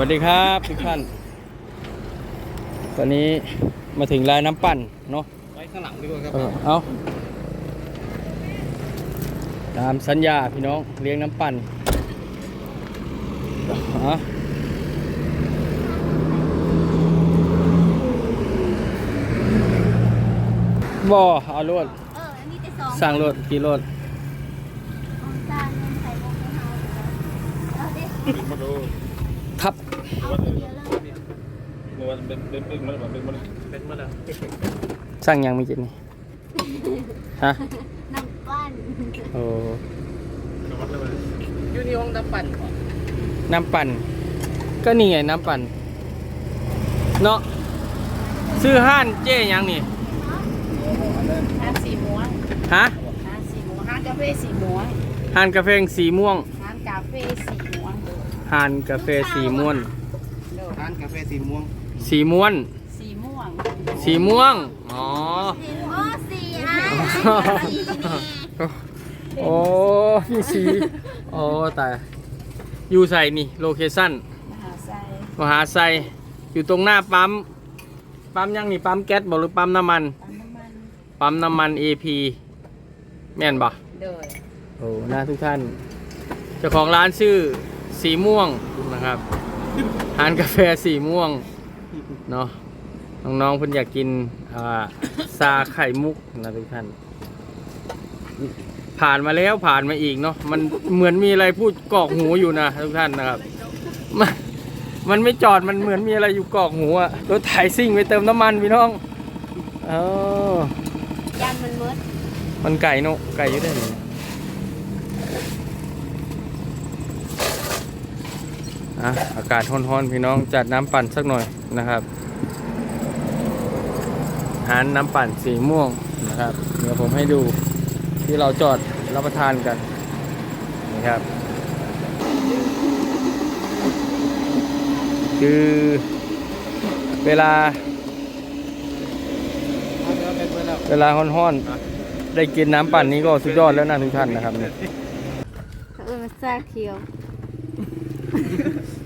วัสดีครับทุกท่าน ตอนนี้มาถึงลายน้ำปั่นเนาะไว้ข้างหลังดีกว่าครับ เออเอาตามสัญญาพี่น้องเลี้ยงน้ำปั่นเอาบ่เอารถเออ อันนี้จะสองสั่งรถกี่รถของจานเงินใส่วงไม่เอาเอาดิมาดู ครับเอาทีเดียวเลยเมื่อวันเป็นเป็นเป็นมันเป็นมันเป็นมันแล้วสั่งยังไม่กินนี่ฮะน้ำปั้นโอ้ยูนิห้องดับปั่นน้ำปั่น ก็นี่ไงน้ำปั่น เนาะซื้อห้านเจ๊ยังนี่ห้างสีม่วงฮะห้างสีม่วงห้างกาแฟสีม่วงห้านกาแฟสีม่วงห้างกาแฟสีม่วงห้านกาแฟสีม่วนโดดร้านกาแฟสีม่วงสีม่วน สีม่วงสีม่วง อ๋อ โอ้สี่อะสี่นี่โอ้พี่สี โอ้ตาย อยู่ใส่นี่โลเคชั่นมหาไซมหาไซอยู่ตรงหน้าปั๊ม ปั๊มยังนี่ปั๊มแก๊สบอกหรือปั๊มน้ำมัน ปั๊มน้ำมัน ปั๊มน้ำมัน AP แม่นบ่โดยโอ้หน้าทุกท่าน เจ้าของร้านชื่อ สีม่วงนะครับร้านกาแฟสีม่วงเนาะน้องๆเพิ่นอยากกินอ่าซาไข่มุกนะทุกท่านผ่านมาแล้วผ่านมาอีกเนาะมันเหมือนมีอะไรพูดกรอกหูอยู่นะทุกท่านนะครับมันมันไม่จอดมันเหมือนมีอะไรอยู่กรอกหูอะรถไถซิ่งไปเติมน้ำมันพี่น้องเออยันมันมืดมันไก่เนอะไก่อยุ่ได้เลย อะอากาศร้อนๆพี่น้องจัดน้ำปั่นสักหน่อยนะครับหารน้ำปั่นสีม่วงนะครับ เดี๋ยวผมให้ดูที่เราจอดรับประทานกันนะครับ คือเวลา เวลาร้อนๆ ได้กินน้ำปั่นนี้ก็สุดยอดแล้วนะทุกท่านนะครับเนี่ย เออมันซาเขียว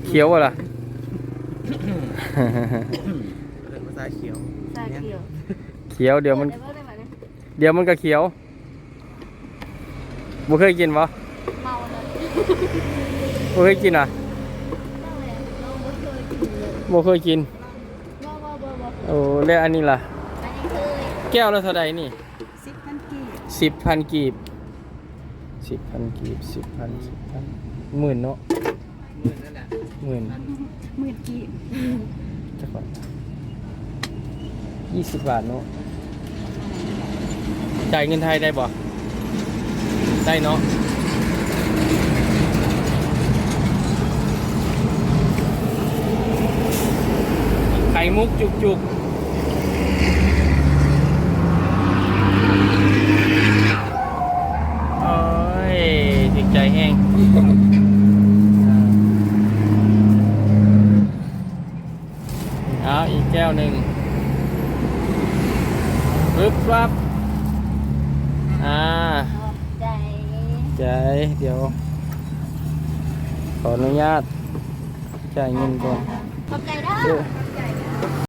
เคี้ยวอะล่ะเป็นภาษาเขียวซาเขียวเคี้ยวเดี๋ยวมันได้บ่ได้บ่เนี่ยเดี๋ยวมันก็เคี้ยวบ่เคยกินปะเมาเลยบ่เคยกินอะเมาเลยเราบ่เคยกินเลยบ่เคยกิน บ่บ่บ่บ่โอ้แล้วอันนี้ล่ะ อันนี้เคยแก้วละเท่าใดนี่สิบพันกีบสิบพันกีบสิบพันกีบสิบพันสิบพันหมื่นเนาะหมื่นนั่นแหละ หมื่นหมื่นกีบจะก่อนยี่สิบบาทเนาะจ่ายเงินไทยได้บ่ได้เนาะไข่มุกจุกจุกโอ้ยจิตใจแห้ง เอาอีกแก้วหนึ่ง ปึ๊บปั๊บอ่าขอบใจใจเดี๋ยว ขออนุญาตจ่ายเงินก่อนขอบใจเด้อเออ